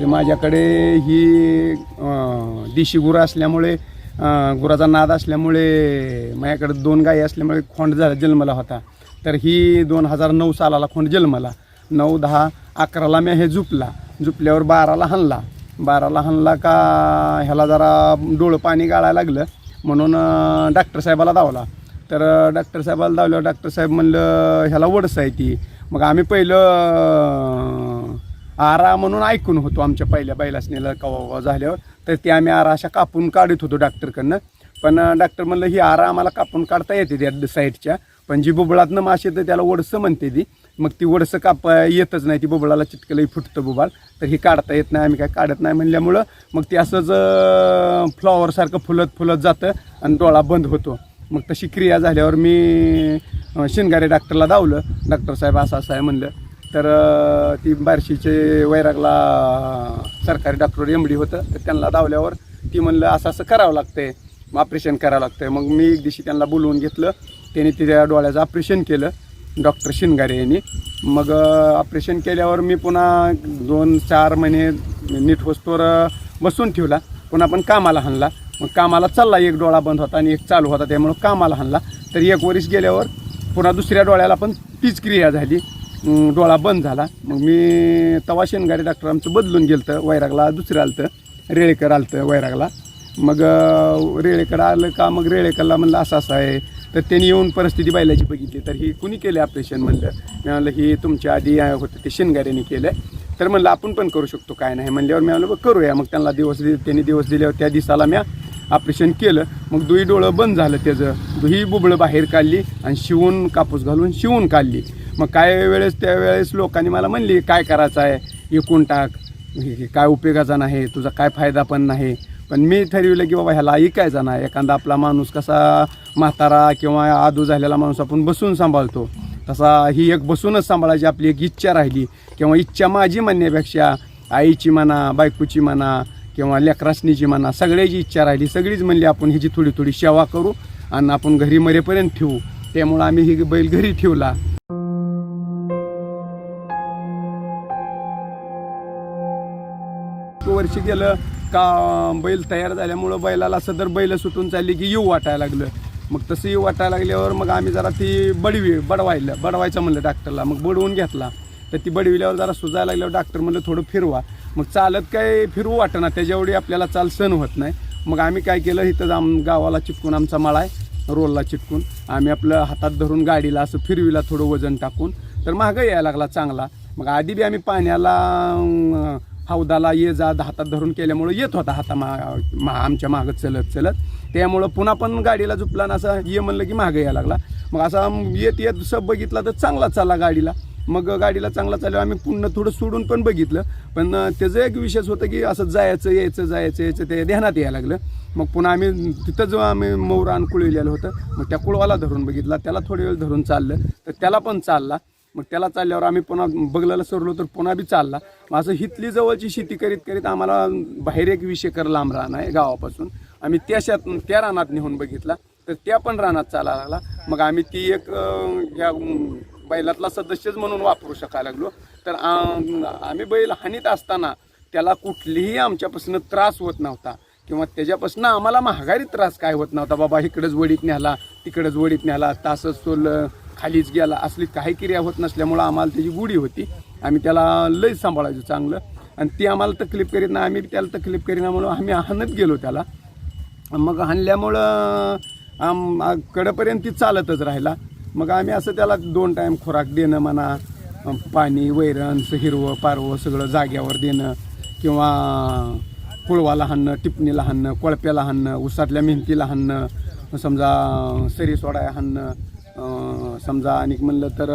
तरी माझ्याकडे ही देशी गुरं असल्यामुळे गुराचा नाद असल्यामुळे माझ्याकडे दोन गायी असल्यामुळे खोंड झाला जन्मला होता. तर ही दोन हजार नऊ सालाला खोंड जन्मला. नऊ दहा अकराला मी हे झुपला. झुपल्यावर बाराला हाणला. बाराला हाणला का ह्याला जरा डोळं पाणी गाळायला लागलं. म्हणून डॉक्टर साहेबाला धावला. तर डॉक्टर साहेबाला धावल्यावर डॉक्टर साहेब म्हणलं ह्याला वडस आहे ती. मग आम्ही पहिलं आरा म्हणून ऐकून होतो आमच्या पहिल्या बैलासनीला कवा झाल्यावर. तर ते आम्ही आरा अशा कापून काढत होतो डॉक्टरकडनं. पण डॉक्टर म्हणलं ही आरा आम्हाला कापून काढता येते त्या साईडच्या. पण जी बुबळातनं मासे तर त्याला वडसं म्हणते ती. मग ती वडसं काप येतच नाही. ती बुबळाला चिटकलंही फुटतं बुबाळ. तर ही काढता येत नाही. आम्ही काय काढत नाही म्हणल्यामुळं मग ती असंच फ्लॉवरसारखं फुलत फुलत जातं आणि डोळा बंद होतो. मग तशी क्रिया झाल्यावर मी शिनगारे डॉक्टरला धावलं. डॉक्टर साहेब असं असं आहे म्हणलं. तर ती बार्शीचे वैरागला सरकारी डॉक्टर एम डी होतं. तर त्यांना धावल्यावर ती म्हणलं असं असं करावं लागतंय. ऑपरेशन करावं लागतंय. मग मी एक दिवशी त्यांना बोलवून घेतलं. त्यांनी तिच्या डोळ्याचं ऑपरेशन केलं. डॉक्टर शिनगारे यांनी. मग ऑपरेशन केल्यावर मी पुन्हा दोन चार महिने नीट होस्तोवर बसून ठेवला. पुन्हा पण कामाला हाणला. मग कामाला चालला. एक डोळा बंद होता आणि एक चालू होता. त्यामुळं कामाला हाणला. तर एक वर्ष गेल्यावर पुन्हा दुसऱ्या डोळ्याला पण तीच क्रिया झाली. डोळा बंद झाला. मग मी तवा शेनगारी डॉक्टर आमचं बदलून गेलं तर वैरागला दुसरं आलं तर रेळेकर आलं तर वैरागला. मग रेळेकर आलं का? मग रेळेकरला म्हणलं असं असं आहे. तर त्यांनी येऊन परिस्थिती बैलाची बघितली. तर ही कुणी केले ऑपरेशन म्हणलं? मी म्हणलं ही तुमच्या आधी होतं ते शिनगाऱ्यांनी केलं तर म्हणलं आपण पण करू शकतो काय नाही. म्हणल्यावर मी म्हणलं करूया. मग त्यांना दिवस दि त्यांनी दिवस दिल्यावर त्या दिवसाला मी ऑपरेशन केलं. मग दुही डोळं बंद झालं त्याचं. दुही बुबळं बाहेर काढली आणि शिवून कापूस घालून शिवून काढली. मग काय वेळेस त्यावेळेस लोकांनी मला म्हणली काय करायचं आहे? एकूण टाक. हे काय उपयोगाचा नाही? तुझा काय फायदा पण नाही? पण मी ठरविलं की बाबा ह्याला ऐकायचा नाही. एखादा आपला माणूस कसा म्हातारा किंवा आदू झालेला माणूस आपण बसून सांभाळतो. तसा ही एक बसूनच सांभाळायची आपली एक इच्छा राहिली किंवा इच्छा माझी म्हणण्यापेक्षा आईची म्हणा बायकोची म्हणा किंवा लेकरासणीची म्हणा सगळ्याची इच्छा राहिली. सगळीच म्हणली आपण ह्याची थोडी थोडी सेवा करू आणि आपण घरी मरेपर्यंत ठेवू. त्यामुळं आम्ही ही बैल घरी ठेवला. वर्षी गेलं का बैल तयार झाल्यामुळं बैलाला सदर बैल सुटून चालली की येऊ वाटायला लागलं. मग तसं येऊ वाटायला लागल्यावर मग आम्ही जरा ती बडवी बडवायला बडवायचं म्हणलं डॉक्टरला मग बडवून घेतला. तर ती बडविल्यावर जरा सुजायला लागल्यावर डॉक्टर म्हणलं थोडं फिरवा. मग चालत काय फिरवू वाटेना त्याच्यावेळी आपल्याला चाल सण होत नाही. मग आम्ही काय केलं इथं आम गावाला चिटकून आमचा मळा आहे रोलला चिटकून आम्ही आपलं हातात धरून गाडीला असं फिरविला थोडं वजन टाकून. तर मागं यायला लागला चांगला. मग आधी बी आम्ही पाण्याला हौदाला ये जा हातात धरून केल्यामुळं येत होता हाता मा मा आमच्या मागं चलत चलत. त्यामुळं पुन्हा पण गाडीला झुपला ना असं ये म्हणलं की मागं यायला लागला. मग असा येत येत सब बघितला तर चांगला चालला गाडीला. मग गाडीला चांगला चालल्यावर आम्ही पुन्हा थोडं सोडून पण बघितलं. पण त्याचं एक विशेष होतं की असं जायचं यायचं जायचं यायचं ते ध्यानात यायला लागलं. मग पुन्हा आम्ही तिथं जो आम्ही मौरान कुळविलेलं होतं मग त्या कुळवाला धरून बघितला. त्याला थोडे वेळ धरून चाललं. तर त्याला पण चालला. मग त्याला चालल्यावर आम्ही पुन्हा बगलाला सरलो तर पुन्हा बी चालला. मग असं हितली जवळची शेती करीत करीत आम्हाला बाहेर एक विषय कर लांब राहणं आहे गावापासून. आम्ही त्या शेत त्या रानात नेऊन बघितला. तर त्या पण रानात चालायला लागला. मग आम्ही ती एक ह्या बैलातला सदस्यच म्हणून वापरू शकायला लागलो. तर आम्ही बैल हानीत असताना त्याला कुठलीही आमच्यापासून त्रास होत नव्हता. किंवा त्याच्यापासून आम्हाला महागारी त्रास काय होत नव्हता. बाबा इकडंच वडीत न्याला तिकडंच वडीत न्याला तासच तो खालीच गेला असली काही क्रिया होत नसल्यामुळं आम्हाला त्याची गुढी होती. आम्ही त्याला लय सांभाळायचो चांगलं. आणि ती आम्हाला तकलीफ करीत ना आम्ही त्याला तकलीफ करीना म्हणून आम्ही हाणत गेलो त्याला. मग हाणल्यामुळं आम कडेपर्यंत ती चालतच राहिला. मग आम्ही असं त्याला दोन टाईम खोराक देणं म्हणा पाणी वैरण हिरवं पारवं सगळं जाग्यावर देणं किंवा कुळवाला हाणणं टिपणीला हाणणं कोळप्याला हाणणं उसातल्या मेहनतीला हाणणं समजा सरी सोडाय हाणणं समजा आणि म्हणलं तर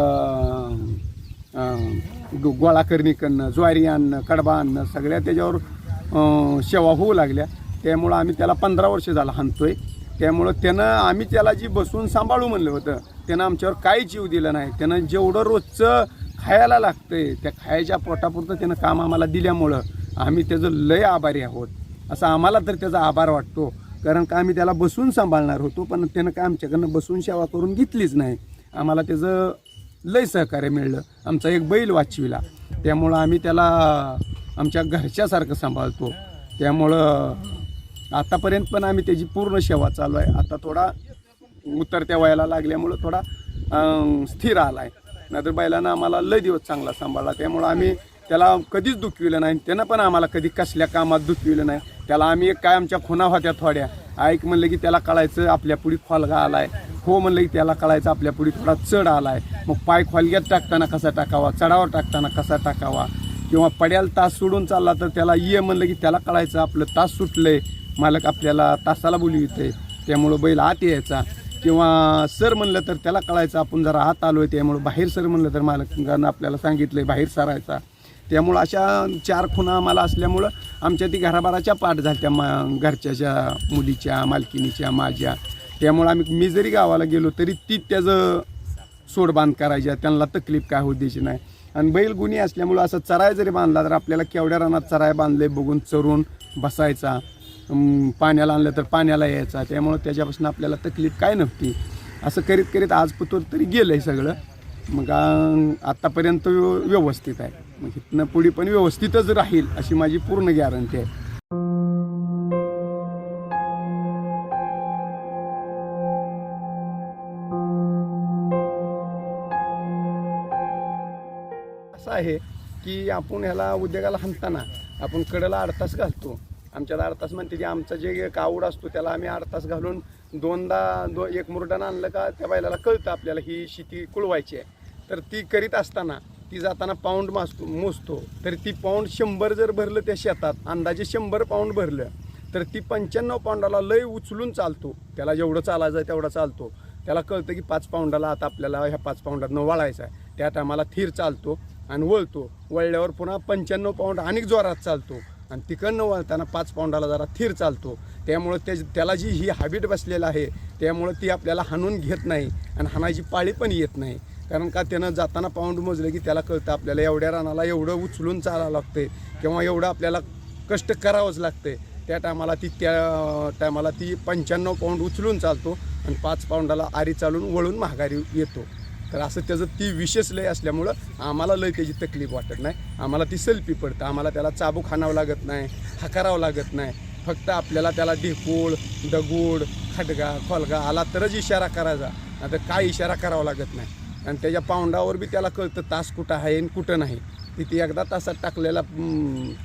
गोळा करणी करणं ज्वारी आणणं कडबा आणणं सगळ्या त्याच्यावर सेवा होऊ लागल्या. त्यामुळं आम्ही त्याला पंधरा वर्ष झाला हाणतोय. त्यामुळं त्यानं आम्ही त्याला जी बसून सांभाळू म्हणलं होतं त्यानं आमच्यावर काही जीव दिलं नाही. त्यानं जेवढं रोजचं खायला लागतंय त्या खायच्या पोटापुरतं त्यानं काम आम्हाला दिल्यामुळं आम्ही त्याचं लय आभारी आहोत. असं आम्हाला तर त्याचा आभार वाटतो. कारण का आम्ही त्याला बसून सांभाळणार होतो पण त्यानं काय आमच्याकडनं बसून सेवा करून घेतलीच नाही. आम्हाला त्याचं लय सहकार्य मिळलं. आमचा एक बैल वाचविला. त्यामुळं आम्ही त्याला आमच्या घरच्यासारखं सांभाळतो. त्यामुळं आतापर्यंत पण आम्ही त्याची पूर्ण सेवा चालू आहे. आता थोडा उतरत्या वयाला लागल्यामुळं थोडा स्थिर आला आहे नाहीतर बैलानं आम्हाला लय दिवस चांगला सांभाळला. त्यामुळं आम्ही त्याला कधीच दुखविलं नाही. त्यानं पण आम्हाला कधी कसल्या कामात दुखविलं नाही. त्याला आम्ही एक काय आमच्या खुना होत्या थोड्या. ऐक म्हणलं की त्याला कळायचं आपल्या पुढे खोलगा आलाय. हो म्हणलं की त्याला कळायचं आपल्या पुढे थोडा चढ आलाय. मग पाय खोलग्यात टाकताना कसा टाकावा? चढावर टाकताना कसा टाकावा? किंवा पड्याला तास सोडून चालला तर त्याला ये म्हणलं की त्याला कळायचं आपलं तास सुटलंय. मालक आपल्याला तासाला बोलविते त्यामुळं बैल आत यायचा. किंवा सर म्हणलं तर त्याला कळायचं आपण जरा आत आलो आहे त्यामुळं बाहेर सर म्हणलं तर मालकानं आपल्याला सांगितलं आहे बाहेर सरायचा. त्यामुळं अशा चार खुणा आम्हाला असल्यामुळं आमच्या ती घराबाराच्या पाठ झाल्या मा घरच्याच्या मुलीच्या मालकिनीच्या माझ्या. त्यामुळं आम्ही मी जरी गावाला गेलो तरी ती त्याचं सोडबांध करायच्या. त्यांना तकलीफ काय होऊ द्यायची नाही. आणि बैल गुन्हे असल्यामुळं असं चराय जरी बांधला तर आपल्याला केवढ्या रानात चराय बांधले बघून चरून बसायचा. पाण्याला आणलं तर पाण्याला यायचा. त्यामुळं त्याच्यापासून आपल्याला तकलीफ काय नव्हती. असं करीत करीत आज पुतूर तरी गेलं आहे सगळं. मग आत्तापर्यंत व्यव- व्यवस्थित आहे. मग इथनं पुढे पण व्यवस्थितच राहील अशी माझी पूर्ण गॅरंटी आहे. असं आहे की आपण ह्याला उद्योगाला हाणताना आपण कडेला अडतास घालतो. आमच्याला अडतास म्हणते की आमचा जे कावड असतो त्याला आम्ही अडतास घालून दोनदा दो एक मुरडानं आणलं का त्या बैलाला कळतं आपल्याला ही शेती कुळवायची आहे. तर ती करीत असताना ती जाताना पाऊंड मासतो मोजतो. तर ती पाऊंड शंभर जर भरलं त्या शेतात अंदाजे शंभर पाऊंड भरलं तर ती पंच्याण्णव पाऊंडाला लय उचलून चालतो. त्याला जेवढं चालायचं आहे तेवढा चालतो. त्याला कळतं की पाच पाऊंडाला आता आपल्याला ह्या पाच पाऊंडातनं वळायचं आहे. त्या टायमाला थीर चालतो आणि वळतो. वळल्यावर पुन्हा पंच्याण्णव पाऊंड अनेक जोरात चालतो. आणि तिकडनं वळताना पाच पाऊंडाला जरा थीर चालतो. त्यामुळं त्या त्याला जी ही हॅबिट बसलेलं आहे त्यामुळं ती आपल्याला हाणून घेत नाही आणि हाणायची पाळी पण येत नाही. कारण का त्यानं जाताना पाऊंड मोजलं की त्याला कळतं आपल्याला एवढ्या रानाला एवढं उचलून चालावं लागते किंवा एवढं आपल्याला कष्ट करावंच लागते त्या टायमाला ती त्या टायमाला ती पंच्याण्णव पाऊंड उचलून चालतो आणि पाच पाऊंडाला आरी चालून वळून महागारी येतो. तर असं त्याचं ती विशेष लय असल्यामुळं आम्हाला लय त्याची तकलीफ वाटत नाही. आम्हाला ती सेल्फी पडतं. आम्हाला त्याला चाबूक हाणावं लागत नाही हाकारावं लागत नाही. फक्त आपल्याला त्याला ढेकूळ दगूड खडगा खोलगा आला तरच इशारा करायचा. आता काय इशारा करावा लागत नाही. आणि त्याच्या पाऊंडावर बी त्याला कळतं तास कुठं आहे आणि कुठं नाही. तिथे एकदा तासात टाकलेला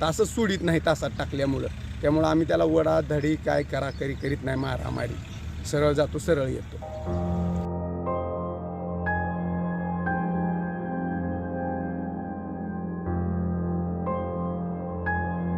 तासच सोडित नाही तासात टाकल्यामुळं. त्यामुळं आम्ही त्याला वडा धडी काय करा करी करीत नाही मारामारी. सरळ जातो सरळ येतो.